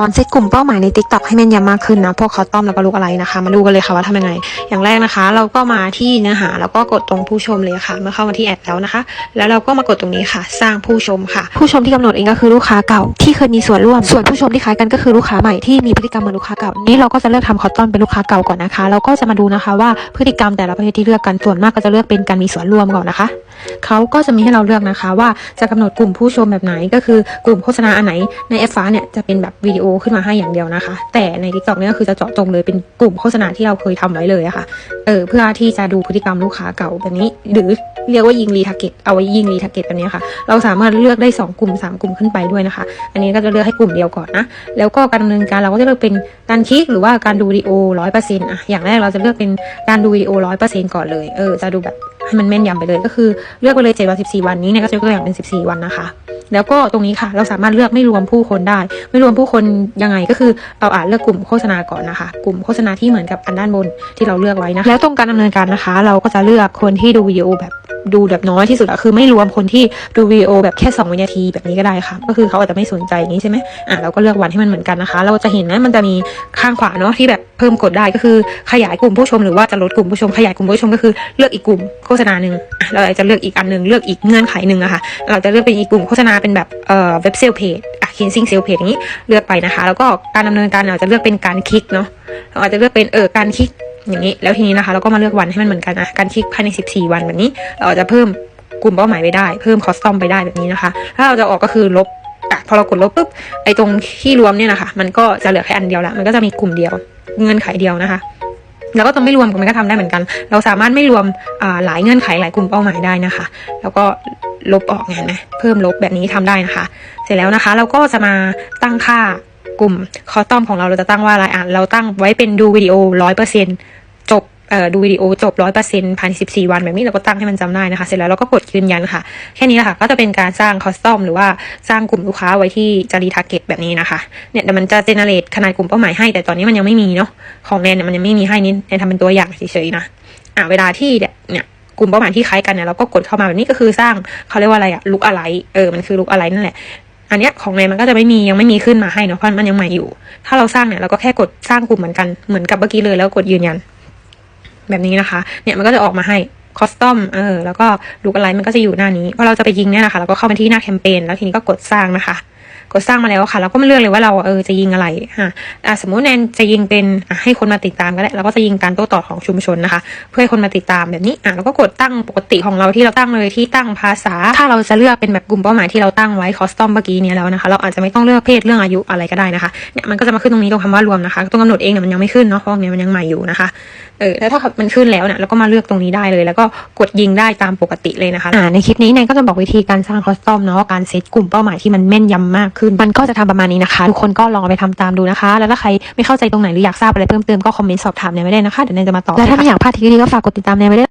สอนเซตกลุ่มเป้าหมายใน t ิ k t o k ให้แม่นยำมากขึ้นนะพวกคอตตอมแล้วก็ลูกอะไรนะคะ มาดูกันเลยค่ะว่าทำยังไง อย่างแรกนะคะ เราก็มาที่เนื้อหาแล้วก็กดตรงผู้ชมเลยค่ะ เมื่อเข้ามาที่แอดแล้วนะคะ แล้วเราก็มากดตรงนี้ค่ะ สร้างผู้ชมค่ะ ผู้ชมที่กำหนดเองก็คือลูกค้าเก่าที่เคยมีส่วนร่วม ส่วนผู้ชมที่คล้ายกันก็คือลูกค้าใหม่ที่มีพฤติกรรมเหมือนลูกค้าเก่านี้เราก็จะเลือกทำคอตตอนเป็นลูกค้าเก่าก่อนนะคะเราก็จะมาดูนะคะว่าพฤติกรรมแต่ละประเภทที่เลือกกันส่วนมากก็จะเลือกเป็นการมีส่วนร่วมก่อนนะคะเขาก็จะมีให้เราเลือกนะคะ ว่าจะกำหนดกลุ่มผู้ชมแบบไหนก็คือกลุ่มโฆษณาอันไหนในแอปฟ้าเนี่ยจะเป็นแบบวิดีโอขึ้นมาให้อย่างเดียวนะคะ แต่ใน t ิ k t o k เนี่ยก็คือจะเจาะจงเลยเป็นกลุ่มโฆษณาที่เราเคยทำไว้เลยอะค่ะเออเพื่อที่จะดูพฤติกรรมลูกค้าเก่าแบบนี้ หรือเรียกว่ายิงรีทาร์เก็ตเอาไว้ยิงรีทาร์เก็ตแบบนี้ค่ะ เราสามารถเลือกได้ 2 กลุ่ม 3 กลุ่มขึ้นไปด้วยนะคะ อันนี้ก็จะเลือกให้กลุ่มเดียวก่อนนะ แล้วก็การดำเนินการเราก็จะเลือกเป็นการคลิกหรือว่าการดูวิดีโอร้อยเปอร์เซ็นต์อะอย่างแรกเราจะเลือกเป็นการดูวิดีโอร้อยเปอร์เซ็นต์ก่อนเลย เออจะดูแบบให้มันแม่นยำไปเลยก็คือเลือกไปเลย7วัน14วันนี้เนี่ยก็จะยกตัวอย่างเป็น14วันนะคะ แล้วก็ตรงนี้ค่ะ เราสามารถเลือกไม่รวมผู้คนได้ ไม่รวมผู้คนยังไงก็คือเราอาจเลือกกลุ่มโฆษณาก่อนนะคะ กลุ่มโฆษณาที่เหมือนกับอันด้านบนที่เราเลือกไว้นะแล้วตรงการดำเนินการนะคะ เราก็จะเลือกคนที่ดูวิดีโอแบบ ดูแบบน้อยที่สุดอะคือไม่รวมคนที่ดูวีโอแบบแค่2วินาทีแบบนี้ก็ได้ค่ะ ก็คือเขาอาจจะไม่สนใจอย่างนี้ใช่ไหมอะเราก็เลือกวันให้มันเหมือนกันนะคะ เราจะเห็นนะมันจะมีข้างขวาเนาะที่แบบเพิ่มกดได้ก็คือขยายกลุ่มผู้ชมหรือว่าจะลดกลุ่มผู้ชมขยายกลุ่มผู้ชมก็คือเลือกอีกกลุ่มโฆษณาหนึ่งเราอาจจะเลือกอีกอันหนึ่งเลือกอีกเงื่อนไขหนึ่งอะค่ะ เราจะเลือกเป็นอีกกลุ่มโฆษณาเป็นแบบเอ่อเว็บเซลเพจ คินซิงเซลเพจอย่างนี้เลือกไปนะคะ แล้วก็การดำเนินการเราจะเลือกเป็นการคลิกเนาะเราอาจจะเลือกเป็นเออการคลิกอย่างนี้ แล้วทีนี้นะคะเราก็มาเลือกวันให้มันเหมือนกันนะการคลิกภายใน 14 วันแบบนี้ เราอาจจะเพิ่มกลุ่มเป้าหมายไปได้ เพิ่มคอสตอมไปได้แบบนี้นะคะ ถ้าเราจะออกก็คือลบอะพอเรากดลบปุ๊บไอตรงที่รวมเนี่ยนะคะ มันก็จะเหลือแค่อันเดียวละมันก็จะมีกลุ่มเดียวเงื่อนไขเดียวนะคะ แล้วก็ต้องไม่รวมมันก็ทำได้เหมือนกัน เราสามารถไม่รวมหลายเงื่อนไขหลายกลุ่มเป้าหมายได้นะคะ แล้วก็ลบออกไงเห็นไหมเพิ่มลบแบบนี้ทำได้นะคะ เสร็จแล้วนะคะ เราก็จะมาตั้งค่ากลุ่มคอตอมของเราเราจะตั้งว่าอะไรอะเราตั้งไว้เป็นดูวิดีโอร้อยเปอร์เซ็นต์ ดูวิดีโอจบร้อยเปอร์เซ็นต์ภายในสิบสี่วันแบบนี้เราก็ตั้งให้มันจำได้นะคะ เสร็จแล้วเราก็กดยืนยันค่ะ แค่นี้แหละค่ะ ก็จะเป็นการสร้างคอสตอมหรือว่าสร้างกลุ่มลูกค้าไว้ที่จะรีทาร์เก็ตแบบนี้นะคะเนี่ยเดี๋ยวมันจะเจเนเรตขนาดกลุ่มเป้าหมายให้ แต่ตอนนี้มันยังไม่มีเนาะของแนนเนี่ยมันยังไม่มีให้นี่แนนทำเป็นตัวอย่างเฉยๆนะอะเวลาที่เนี่ยเนี่ยกลุ่มเป้าหมายที่คล้ายกันเนี่ยเราก็กดเข้ามาแบบนี้ก็คือสร้างเขาเรียกว่าอะไรอะลุกอะไรเออมันคือลุกอะไรนั่นแหละอันเนี้ยของแนนมันก็จะไม่มียังไม่มีขึ้นมาให้เนาะเพราะมันยังใหม่อยู่ ถ้าเราสร้างเนี่ยเราก็แค่กดสร้างกลุ่มเหมือนกันเหมือนกับเมื่อกี้เลยแล้วกดยืนยัน แบบนี้นะคะ เนี่ยมันก็จะออกมาให้คอสตอมเออแล้วก็ลูกอะไรมันก็จะอยู่หน้านี้พอเราจะไปยิงเนี่ยนะคะเราก็เข้าไปที่หน้าแคมเปญแล้วทีนี้ก็กดสร้างนะคะ กดสร้างมาแล้วค่ะเราก็มาเลือกเลยว่าเราเออจะยิงอะไรอะอ่สมมุติแนนจะยิงเป็นให้คนมาติดตามก็ได้เราก็จะยิงการโต้ตอบของชุมชนนะคะ เพื่อให้คนมาติดตามแบบนี้อะเราก็กดตั้งปกติของเราที่เราตั้งเลยที่ตั้งภาษา ถ้าเราจะเลือกเป็นแบบกลุ่มเป้าหมายที่เราตั้งไว้คอสตอมเมื่อกี้เนี้แล้วนะคะ เราอาจจะไม่ต้องเลือกเพศเรื่องอายุอะไรก็ได้นะคะเนี่ยมันก็จะมาขึ้นตรงนี้ตรงคำว่ารวมนะคะตรงกำหนดเองเนี่ยมันยังไม่ขึ้นเนาะเพราะเนี่ยมันยังใหม่อยู่นะคะเออแล้วถ้ามันขึ้นแล้วเนี่ยเราก็มาเลือกตรงนี้ได้เลย แล้วก็กดยิงได้ตามปกติเลยนะคะอ่าในคลิปนี้แนนก็จะบอกวิธีการสร้างคอสตอมเนาะการเซตกลุ่มเป้าหมายที่มันแม่นยำมากขึ้น มันก็จะทำประมาณนี้นะคะทุกคนก็ลองไปทำตามดูนะคะ แล้วถ้าใครไม่เข้าใจตรงไหนหรืออยากทราบอะไรเพิ่มเติมก็คอมเมนต์สอบถามแนนไว้ได้นะคะเดี๋ยวแนนจะมาตอบและถ้าไม่อยากพลาดทีนี้ก็ฝากกดติดตามแนนไว้ด้วย